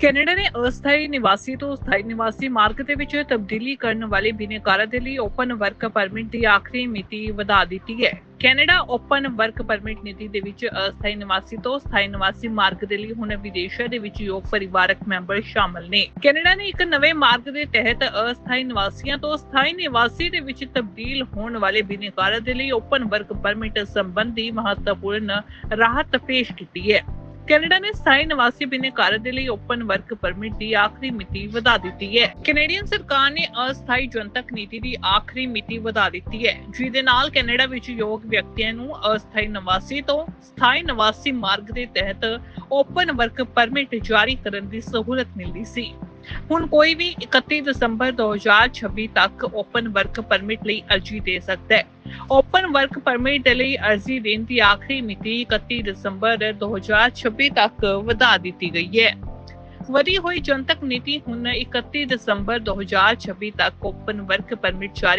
Canada ਨੇ ਅਸਥਾਈ ਨਿਵਾਸੀ ਤੋਂ ਸਥਾਈ ਨਿਵਾਸੀ ਮਾਰਗ ਦੇ ਵਿੱਚ ਤਬਦੀਲੀ ਕਰਨ ਵਾਲੇ ਬਿਨੇਕਾਰਾਂ ਦੇ ਲਈ ਓਪਨ ਵਰਕ ਪਰਮਿਟ ਦੀ ਆਖਰੀ ਮਿਤੀ ਵਧਾ ਦਿੱਤੀ ਹੈ। ਕੈਨੇਡਾ ਓਪਨ ਵਰਕ ਪਰਮਿਟ ਨੀਤੀ ਦੇ ਵਿੱਚ ਅਸਥਾਈ ਨਿਵਾਸੀ ਤੋਂ ਸਥਾਈ ਨਿਵਾਸੀ ਮਾਰਗ ਦੇ ਲਈ ਹੁਣ ਵਿਦੇਸ਼ਾਂ ਦੇ ਵਿੱਚ ਯੋਗ ਪਰਿਵਾਰਕ ਮੈਂਬਰ ਸ਼ਾਮਲ ਨੇ। ਕੈਨੇਡਾ ਨੇ ਇੱਕ ਨਵੇਂ ਮਾਰਗ ਦੇ ਤਹਿਤ ਅਸਥਾਈ ਨਿਵਾਸੀਆਂ ਤੋਂ ਸਥਾਈ ਨਿਵਾਸੀ ਦੇ ਵਿੱਚ ਤਬਦੀਲ ਹੋਣ ਵਾਲੇ ਬਿਨੇਕਾਰਾਂ ਦੇ ਲਈ ਓਪਨ ਵਰਕ ਪਰਮਿਟ ਸੰਬੰਧੀ ਮਹੱਤਵਪੂਰਨ ਰਾਹਤ ਪੇਸ਼ ਕੀਤੀ ਹੈ। ਕੈਨੇਡਾ ਨੇ ਸਥਾਈ ਨਿਵਾਸੀ ਬਿਨੇਕਾਰ ਦੇ ਲਈ ਓਪਨ ਵਰਕ ਪਰਮਿਟ ਦੀ ਆਖਰੀ ਮਿਤੀ ਵਧਾ ਦਿੱਤੀ ਹੈ। ਕੈਨੇਡੀਅਨ ਸਰਕਾਰ ਨੇ ਅਸਥਾਈ ਜਨਤਕ ਨੀਤੀ ਦੀ ਆਖਰੀ ਮਿਤੀ ਵਧਾ ਦਿੱਤੀ ਹੈ, ਜਿਹਦੇ ਨਾਲ ਕੈਨੇਡਾ ਵਿੱਚ ਯੋਗ ਵਿਅਕਤੀਆਂ ਨੂੰ ਅਸਥਾਈ ਨਿਵਾਸੀ ਤੋਂ ਸਥਾਈ ਨਿਵਾਸੀ ਮਾਰਗ ਦੇ ਤਹਿਤ ਓਪਨ ਵਰਕ ਪਰਮਿਟ ਜਾਰੀ ਕਰਨ ਦੀ ਸਹੂਲਤ ਮਿਲਦੀ ਸੀ। ਹੁਣ ਕੋਈ ਵੀ 31 ਦਸੰਬਰ 2026 ਤੱਕ ਓਪਨ ਵਰਕ ਪਰਮਿਟ ਲਈ ਅਰਜ਼ੀ ਦੇ ਸਕਦਾ ਹੈ। ਓਪਨ ਵਰਕ ਪਰਮਿਟ ਦੇ ਲਈ ਅਰਜ਼ੀ ਦੇਣ ਦੀ ਆਖਰੀ ਮਿਤੀ 31 ਦਸੰਬਰ 2026 ਤੱਕ ਵਧਾ ਦਿੱਤੀ ਗਈ ਹੈ। ਵਧੀ ਹੋਈ ਜਨਤਕ ਨੀਤੀ ਹੁਣ 31 ਦਸੰਬਰ 2026 ਤੱਕ ਓਪਨ ਵਰਕ ਪਰਮਿਟ ਜਾਰੀ